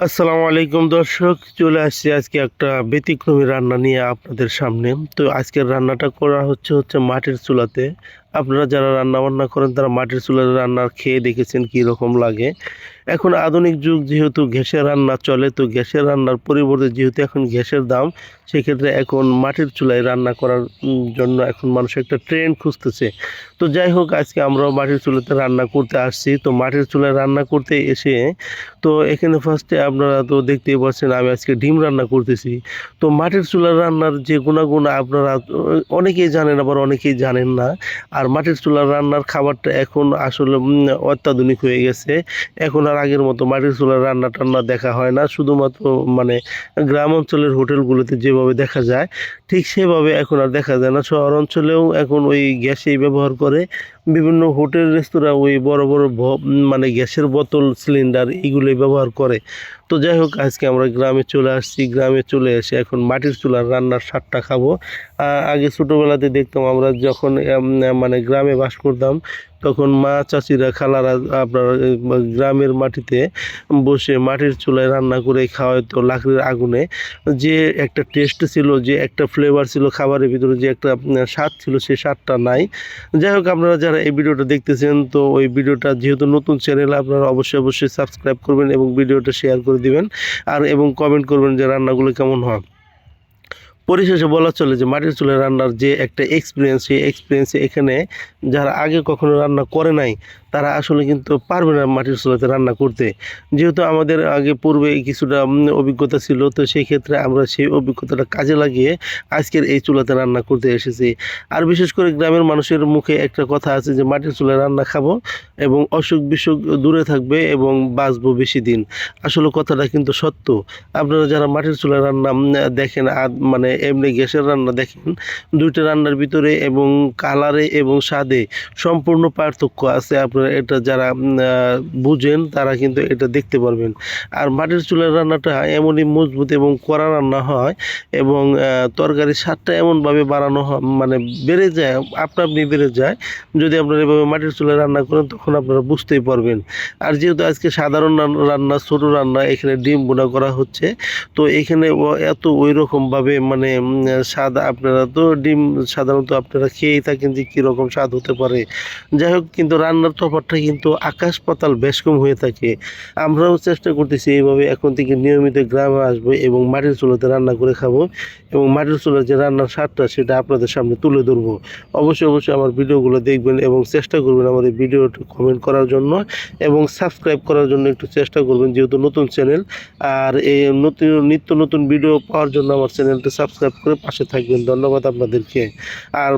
আসসালামু আলাইকুম দর্শক, চলে আসছি আজকে একটা ব্যতিক্রমী রান্না নিয়ে আপনাদের সামনে। তো আজকের রান্নাটা করা হচ্ছে হচ্ছে মাটির চুলাতে। আপনারা যারা রান্না বান্না করেন, তারা মাটির চুলার রান্না খেয়ে দেখেছেন কী রকম লাগে। এখন আধুনিক যুগ যেহেতু গ্যাসের রান্না চলে, তো গ্যাসের রান্নার পরিবর্তে যেহেতু এখন গ্যাসের দাম, সেক্ষেত্রে এখন মাটির চুলায় রান্না করার জন্য এখন মানুষ একটা ট্রেন্ড খুঁজতেছে। তো যাই হোক, আজকে আমরাও মাটির চুলাতে রান্না করতে আসছি। তো মাটির চুলায় রান্না করতে এসে, তো এখানে ফার্স্টে আপনারা তো দেখতেই পাচ্ছেন, আমি আজকে ডিম রান্না করতেছি। তো মাটির চুলার রান্নার যে গুণাগুণ আপনারা, অনেকেই জানেন, আবার অনেকেই জানেন না। আর মাটির চুলার রান্নার খাবারটা এখন আসলে অত্যাধুনিক হয়ে গেছে। এখন আর আগের মতো মাটির চুলার রান্না টান্না দেখা হয় না। শুধুমাত্র মানে গ্রাম অঞ্চলের হোটেলগুলোতে যেভাবে দেখা যায়, ঠিক সেভাবে এখন আর দেখা যায় না। শহর অঞ্চলেও এখন ওই গ্যাসেই ব্যবহার করে। বিভিন্ন হোটেল, রেস্তোরাঁ ওই বড় বড় মানে গ্যাসের বোতল, সিলিন্ডার এইগুলোই ব্যবহার করে। তো যাই হোক, আজকে আমরা গ্রামে চলে আসছি। গ্রামে চলে এসে এখন মাটির চুলার রান্নার স্বাদটা খাব। আগে ছোটোবেলাতে দেখতাম আমরা যখন মানে গ্রামে বাস করতাম তখন মা চাচিরা খালারা আপনার গ্রামের মাটিতে বসে মাটির চুলায় রান্না করে খাওয়াতো লাকড়ির আগুনে। যে একটা টেস্ট ছিল, যে একটা ফ্লেভার ছিল খাবারের ভিতরে, যে একটা স্বাদ ছিল সেই স্বাদটা নাই। যাই হোক, আপনারা যারা এই ভিডিওটা দেখতেছেন, তো ওই ভিডিওটা যেহেতু নতুন চ্যানেল আপনারা অবশ্যই অবশ্যই সাবস্ক্রাইব করবেন এবং ভিডিওটা শেয়ার করে দিবেন। আর, এবং কমেন্ট করবেন যে রান্নাগুলো কেমন হয়। পরিশেষে বলা চলে যে মাটির চুলে রান্নার যে একটা এক্সপিরিয়েন্স সেই এক্সপিরিয়েন্স এখানে যারা আগে কখনো রান্না করে নাই তারা আসলে কিন্তু পারবে না মাটির চুলাতে রান্না করতে। যেহেতু আমাদের আগে পূর্বে কিছুটা অভিজ্ঞতা ছিল, তো সেই ক্ষেত্রে আমরা সেই অভিজ্ঞতাটা কাজে লাগিয়ে আজকের এই চুলাতে রান্না করতে এসেছি। আর বিশেষ করে গ্রামের মানুষের মুখে একটা কথা আছে যে, মাটির চুলায় রান্না খাব এবং অসুখ বিসুখ দূরে থাকবে এবং বাঁচবো বেশি দিন। আসলে কথাটা কিন্তু সত্য। আপনারা যারা মাটির চুলায় রান্না দেখেন মানে এমনি গ্যাসের রান্না দেখেন, দুইটা রান্নার ভিতরে এবং কালারে এবং স্বাদে সম্পূর্ণ পার্থক্য আছে। আপনারা এটা যারা বুঝেন তারা কিন্তু এটা দেখতে পারবেন। আর মাটির চুলার রান্নাটা এমনই মজবুত এবং কড়া রান্না হয় এবং তরকারির স্বাদটা এমনভাবে বাড়ানো মানে বেড়ে যায় আপনা আপনি বেড়ে যায়। যদি আপনারা এভাবে মাটির চুলায় রান্না করেন তখন আপনারা বুঝতেই পারবেন। আর যেহেতু আজকে সাধারণ রান- রান্না, ছোটো রান্না, এখানে ডিম বোনা করা হচ্ছে, তো এখানে এত ওই রকমভাবে মানে স্বাদ আপনারা তো ডিম সাধারণত আপনারা খেয়েই থাকেন যে কীরকম স্বাদ হতে পারে। যাই হোক, কিন্তু রান্নার তফাৎটা কিন্তু আকাশ পাতাল বেশ হয়ে থাকে। আমরাও চেষ্টা করতেছি এইভাবে এখন থেকে নিয়মিত গ্রামে আসব এবং মাটির চুলাতে রান্না করে খাব এবং মাটির চুলার যে রান্নার স্বাদটা সেটা আপনাদের সামনে তুলে ধরবো। অবশ্যই অবশ্যই আমার ভিডিওগুলো দেখবেন এবং চেষ্টা করবেন আমার এই ভিডিওটি কমেন্ট করার জন্য এবং সাবস্ক্রাইব করার জন্য একটু চেষ্টা করবেন যেহেতু নতুন চ্যানেল আর এই নতুন, নিত্য নতুন ভিডিও পাওয়ার জন্য আমার চ্যানেলটা সাবস্ক্রাইব করে পাশে থাকবেন। ধন্যবাদ আপনাদেরকে। আর